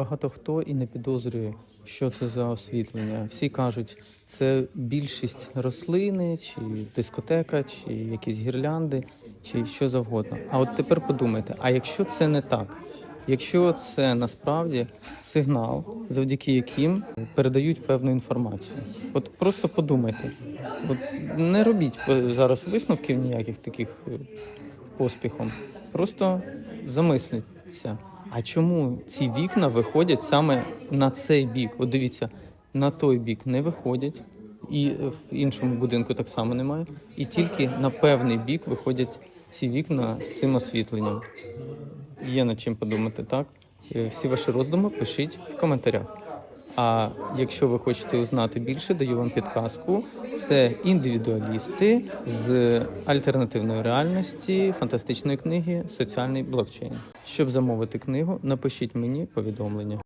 Багато хто і не підозрює, що це за освітлення. Всі кажуть, це більшість рослини, чи дискотека, чи якісь гірлянди, чи що завгодно. А от тепер подумайте: а якщо це не так? Якщо це насправді сигнал, завдяки яким передають певну інформацію, от просто подумайте, от не робіть зараз висновків ніяких таких е, поспіхом. Просто замисліться, а чому ці вікна виходять саме на цей бік? От дивіться, на той бік не виходять, і в іншому будинку так само немає. І тільки на певний бік виходять ці вікна з цим освітленням. Є над чим подумати, так? Е, Всі ваші роздуми пишіть в коментарях. А якщо ви хочете узнати більше, даю вам підказку. Це індивідуалісти з альтернативної реальності, фантастичної книги Соціальний блокчейн. Щоб замовити книгу, напишіть мені повідомлення.